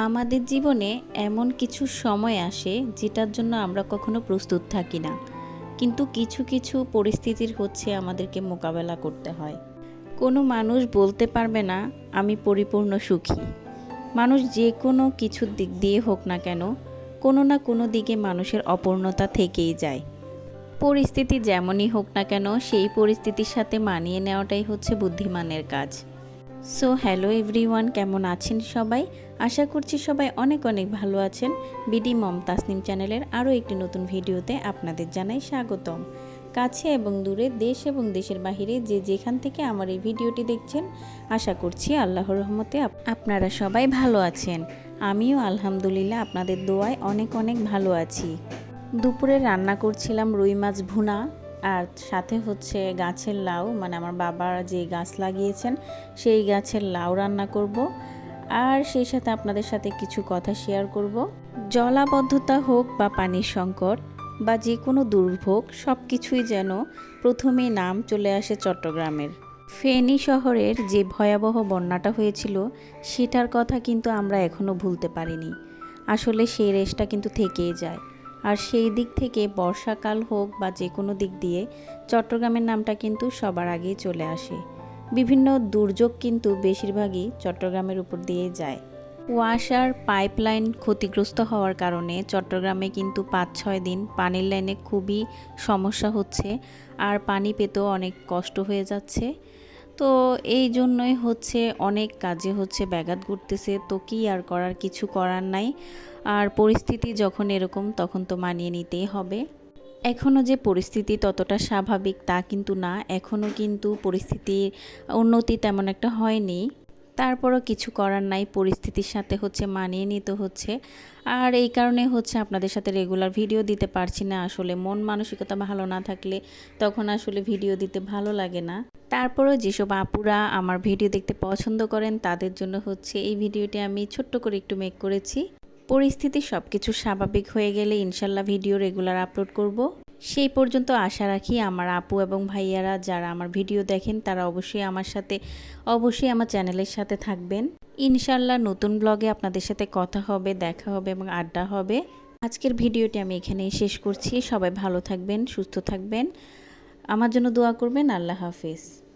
আমাদের জীবনে এমন কিছু সময় আসে যেটার জন্য আমরা কখনো প্রস্তুত থাকি না। কিন্তু কিছু কিছু পরিস্থিতির হচ্ছে আমাদেরকে মোকাবেলা করতে হয়। কোনো মানুষ বলতে পারবে না, আমি পরিপূর্ণ সুখী। মানুষ যে কোনো কিছুর দিক দিয়ে হোক না কেন, কোনো না কোনো দিকে মানুষের অপূর্ণতা থেকেই যায়। পরিস্থিতি যেমনই হোক না কেন, সেই পরিস্থিতির সাথে মানিয়ে নেওয়াটাই হচ্ছে বুদ্ধিমানের কাজ। সো হ্যালো এভরিওয়ান কেমন আছেন সবাই? আশা করছি সবাই অনেক অনেক ভালো আছেন। বিডি মম তাসনিম চ্যানেলের আরও একটি নতুন ভিডিওতে আপনাদের জানাই স্বাগতম। কাছে এবং দূরে দেশ এবং দেশের বাহিরে যে যেখান থেকে আমার এই ভিডিওটি দেখছেন, আশা করছি আল্লাহর রহমতে আপ- আপনারা সবাই ভালো আছেন। আমিও আলহামদুলিল্লাহ আপনাদের দোয়ায় অনেক অনেক ভালো আছি। দুপুরে রান্না করছিলাম রুই মাছ ভুনা আর সাথে হচ্ছে গাছের লাউ মানে আমার বাবার যে গাছ লাগিয়েছেন, সেই গাছের লাউ রান্না করব। আর সেই সাথে আপনাদের সাথে কিছু কথা শেয়ার করব। জলাবদ্ধতা হোক বা পানির সংকট বা যে কোনো দুর্ভোগ সব কিছুই যেন প্রথমে নাম চলে আসে চট্টগ্রামের। ফেনী শহরের যে ভয়াবহ বন্যাটা হয়েছিল, সেটার কথা কিন্তু আমরা এখনও ভুলতে পারিনি। আসলে সেই রেশটা কিন্তু থেকেই যায়। আর সেই দিক থেকে বর্ষাকাল হোক বা যে কোনো দিক দিয়ে, চট্টগ্রামের নামটা কিন্তু সবার আগেই চলে আসে। বিভিন্ন দুর্যোগ কিন্তু বেশিরভাগই চট্টগ্রামের উপর দিয়ে যায়। ওয়াসার পাইপলাইন ক্ষতিগ্রস্ত হওয়ার কারণে চট্টগ্রামে কিন্তু পাঁচ ছয় দিন পানির লাইনে খুবই সমস্যা হচ্ছে, আর পানি পেতেও অনেক কষ্ট হয়ে যাচ্ছে। তো এই জন্যই হচ্ছে অনেক কাজে হচ্ছে ব্যাঘাত ঘটতেছে। তো কি আর করার? কিছু করার নাই। আর পরিস্থিতি যখন এরকম, তখন তো মানিয়ে নিতেই হবে। এখনও যে পরিস্থিতি ততটা স্বাভাবিক তা কিন্তু না। এখনও কিন্তু পরিস্থিতির উন্নতি তেমন একটা হয়নি। তারপরও কিছু করার নাই, পরিস্থিতির সাথে হচ্ছে মানিয়ে নিতে হচ্ছে। আর এই কারণে হচ্ছে আপনাদের সাথে রেগুলার ভিডিও দিতে পারছি না। আসলে মন মানসিকতা ভালো না থাকলে তখন আসলে ভিডিও দিতে ভালো লাগে না। তারপরেও যেসব আপুরা আমার ভিডিও দেখতে পছন্দ করেন, তাদের জন্য হচ্ছে এই ভিডিওটি আমি ছোট্ট করে একটু মেক করেছি। পরিস্থিতি সব কিছু স্বাভাবিক হয়ে গেলে ইনশাল্লাহ ভিডিও রেগুলার আপলোড করব। সেই পর্যন্ত আশা রাখি আমার আপু এবং ভাইয়ারা যারা আমার ভিডিও দেখেন, তারা অবশ্যই আমার সাথে, অবশ্যই আমার চ্যানেলের সাথে থাকবেন। ইনশাল্লাহ নতুন ব্লগে আপনাদের সাথে কথা হবে, দেখা হবে এবং আড্ডা হবে। আজকের ভিডিওটি আমি এখানেই শেষ করছি। সবাই ভালো থাকবেন, সুস্থ থাকবেন। আমার জন্য দোয়া করবেন। আল্লাহ হাফিজ।